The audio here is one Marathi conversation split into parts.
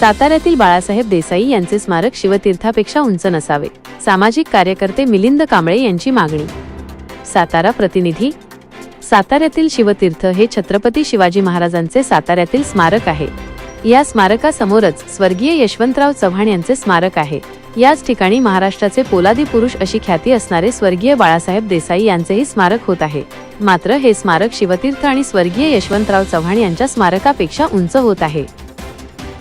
साताऱ्यातील बाळासाहेब देसाई यांचे स्मारक शिवतीर्थापेक्षा उंच नसावे. सामाजिक कार्यकर्ते मिलिंद कांबळे यांची मागणी. सातारा प्रतिनिधी. साताऱ्यातील शिवतीर्थ हे छत्रपती शिवाजी महाराजांचे साताऱ्यातील स्मारक आहे. या स्मारकासमोरच स्वर्गीय यशवंतराव चव्हाण यांचे स्मारक आहे. याच ठिकाणी महाराष्ट्राचे पोलादी पुरुष अशी ख्याती असणारे स्वर्गीय बाळासाहेब देसाई यांचेही स्मारक होत आहे. मात्र हे स्मारक शिवतीर्थ आणि स्वर्गीय यशवंतराव चव्हाण यांच्या स्मारकापेक्षा उंच होत आहे.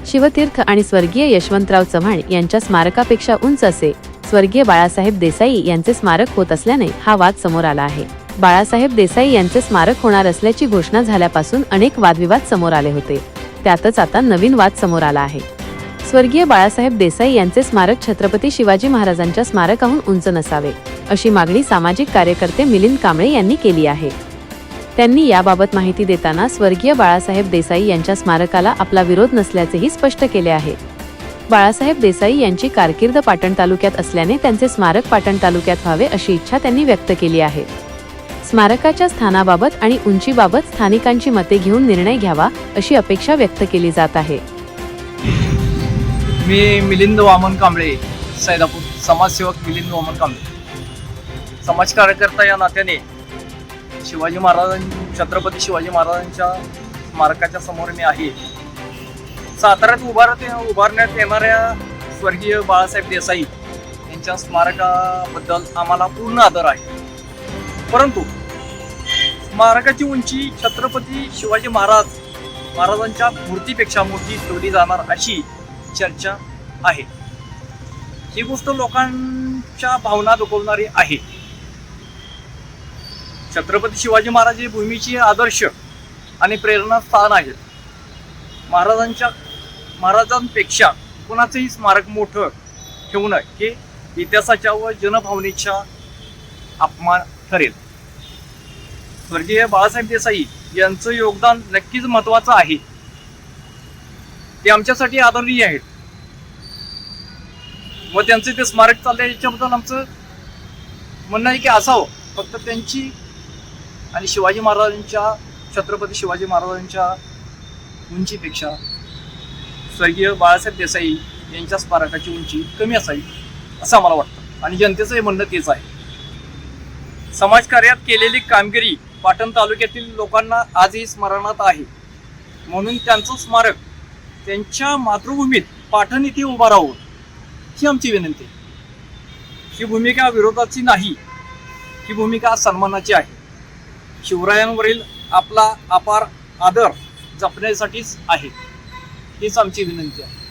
शिवतीर्थ आणि स्वर्गीय यशवंतराव चव्हाण यांच्या स्मारकापेक्षा उंच असे. स्वर्गीय बाळासाहेब देसाई यांचे स्मारक होत असल्याने हा वाद समोर आला आहे. बाळासाहेब देसाई यांचे स्मारक होणार असल्याची घोषणा झाल्यापासून अनेक वादविवाद समोर आले होते. त्यातच आता नवीन वाद समोर आला आहे. स्वर्गीय बाळासाहेब देसाई यांचे स्मारक छत्रपती शिवाजी महाराजांच्या स्मारकाहून उंच नसावे अशी मागणी सामाजिक कार्यकर्ते मिलिंद कांबळे यांनी केली आहे. त्यांनी याबाबत माहिती देताना स्वर्गीय बाळासाहेब देसाई यांच्या स्मारकाला आपला विरोध नसल्याचेही स्पष्ट केले आहे. बाळासाहेब देसाई यांची कारकीर्द पाटण तालुक्यात असल्याने त्यांचे स्मारक पाटण तालुक्यात व्हावे अशी इच्छा त्यांनी व्यक्त केली आहे. स्मारकाच्या स्थानाबाबत आणि उंचीबाबत स्थानिकांची मते घेऊन निर्णय घ्यावा अशी अपेक्षा व्यक्त केली जात आहे. मी मिलिंद वामन कांबळे सैदापूर समाजसेवक मिलिंद वामन कांबळे. समाज कार्यकर्ता या नात्याने शिवाजी महाराजां छत्रपती शिवाजी महाराजांच्या स्मारकाच्या समोर मी आहे. साताऱ्यात उभारत उभारण्यात येणाऱ्या स्वर्गीय बाळासाहेब देसाई यांच्या स्मारकाबद्दल आम्हाला पूर्ण आदर आहे. परंतु स्मारकाची उंची छत्रपती शिवाजी महाराज महाराजांच्या मूर्तीपेक्षा मोठी ठेवली जाणार अशी चर्चा आहे. ही गोष्ट लोकांच्या भावना दुखवणारी आहे. छत्रपती शिवाजी महाराज हे भूमीची आदर्श आणि प्रेरणास्थान आहेत. महाराजांच्या महाराजांपेक्षा कुणाचंही स्मारक मोठं ठेवणं हे इतिहासाच्या व जनभावनेच्या अपमान ठरेल. स्वर्गीय बाळासाहेब देसाई यांचं योगदान नक्कीच महत्वाचं आहे. ते आमच्यासाठी आदरणीय आहेत. व त्यांचं ते स्मारक चाललंय याच्याबद्दल आमचं म्हणणं आहे की असावं. फक्त त्यांची आणि शिवाजी महाराजांच्या छत्रपती शिवाजी महाराजांच्या उंचीपेक्षा स्वर्गीय बाळासाहेब देसाई यांच्या स्मारकाची उंची कमी असावी असं आम्हाला वाटतं. आणि जनतेचं हे म्हणणं तेच आहे. समाजकार्यात केलेली कामगिरी पाटण तालुक्यातील लोकांना आजही स्मरणात आहे. म्हणून त्यांचं स्मारक त्यांच्या मातृभूमीत पाटण इथे उभा राहून ही आमची विनंती ही भूमिका विरोधाची नाही ही भूमिका सन्मानाची आहे. शिवरायांवरील आपला अपार आदर जपण्यासाठीच आहे. हीच आमची विनंती आहे.